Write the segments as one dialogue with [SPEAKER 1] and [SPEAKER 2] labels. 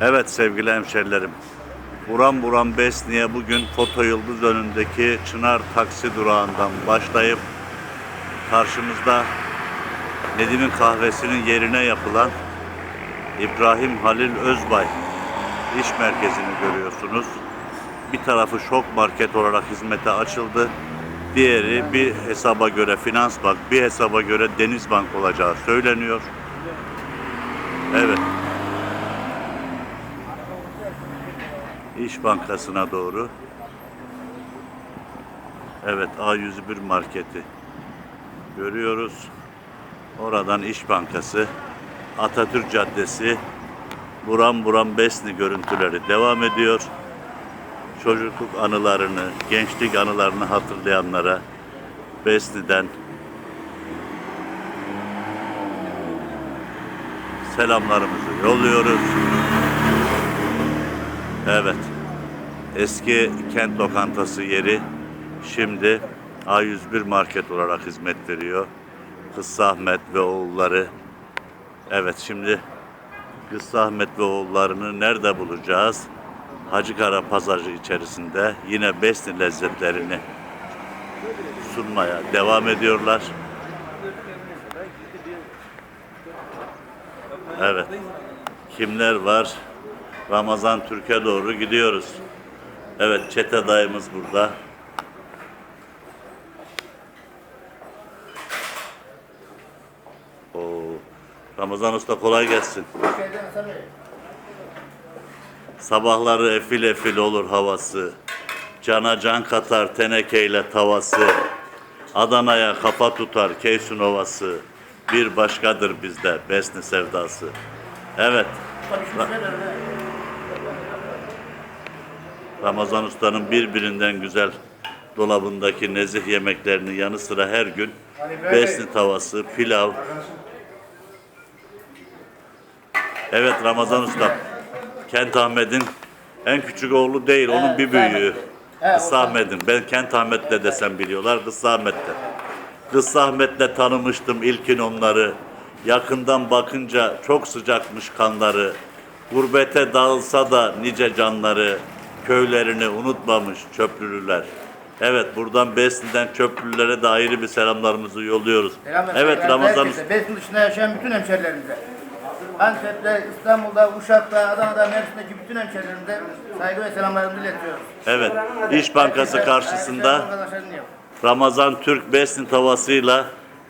[SPEAKER 1] Evet sevgili hemşerilerim. Buram buram Besni'ye bugün Foto Yıldız önündeki Çınar taksi durağından başlayıp karşımızda Nedim'in kahvesinin yerine yapılan İbrahim Halil Özbay iş merkezini görüyorsunuz. Bir tarafı şok market olarak hizmete açıldı. Diğeri bir hesaba göre Finans Bank, bir hesaba göre Deniz Bank olacağı söyleniyor. Evet. İş Bankası'na doğru. Evet A101 marketi görüyoruz. Oradan İş Bankası, Atatürk Caddesi, buram buram Besni görüntüleri devam ediyor. Çocukluk anılarını, gençlik anılarını hatırlayanlara Besni'den selamlarımızı yolluyoruz. Evet. Eski kent lokantası yeri şimdi A101 market olarak hizmet veriyor. Kıssa Ahmet ve oğulları. Evet şimdi Kıssa Ahmet ve oğullarını nerede bulacağız? Hacıkara Pazarı içerisinde yine Besni lezzetlerini sunmaya devam ediyorlar. Evet. Kimler var? Ramazan Türk'e doğru gidiyoruz. Evet, çete dayımız burada. Oo. Ramazan Usta kolay gelsin. Sabahları efil efil olur havası. Cana can katar tenekeyle tavası. Adana'ya kafa tutar Keysun Ovası. Bir başkadır bizde Besni sevdası. Evet. Ramazan Usta'nın birbirinden güzel dolabındaki nezih yemeklerinin yanı sıra her gün besni tavası, pilav. Evet Ramazan Usta, Kent Ahmet'in en küçük oğlu değil, onun bir büyüğü. Kısa Ahmet'in. Ben Kent Ahmet'le desem biliyorlar, Kısa Ahmet'le. Kısa Ahmet'le tanımıştım ilkin onları. Yakından bakınca çok sıcakmış kanları. Gurbete dağılsa da nice canları, köylerini unutmamış çöplülüler. Evet buradan Besni'den çöplülere de ayrı bir selamlarımızı yolluyoruz.
[SPEAKER 2] Selam
[SPEAKER 1] Evet
[SPEAKER 2] efendim.
[SPEAKER 1] Ramazan
[SPEAKER 2] Herkese, Besin dışında yaşayan bütün hemşerilerimize. Antep'te, İstanbul'da, Uşak'ta, Adana'da, Mersin'deki bütün hemşerilerimize saygı ve selamlarımızı iletiyoruz.
[SPEAKER 1] Evet İş Bankası karşısında. Ramazan Türk Besni tavasıyla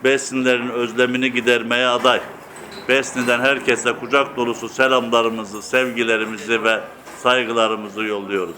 [SPEAKER 1] Besnilerin özlemini gidermeye aday. Besni'den herkese kucak dolusu selamlarımızı, sevgilerimizi ve saygılarımızı yolluyoruz.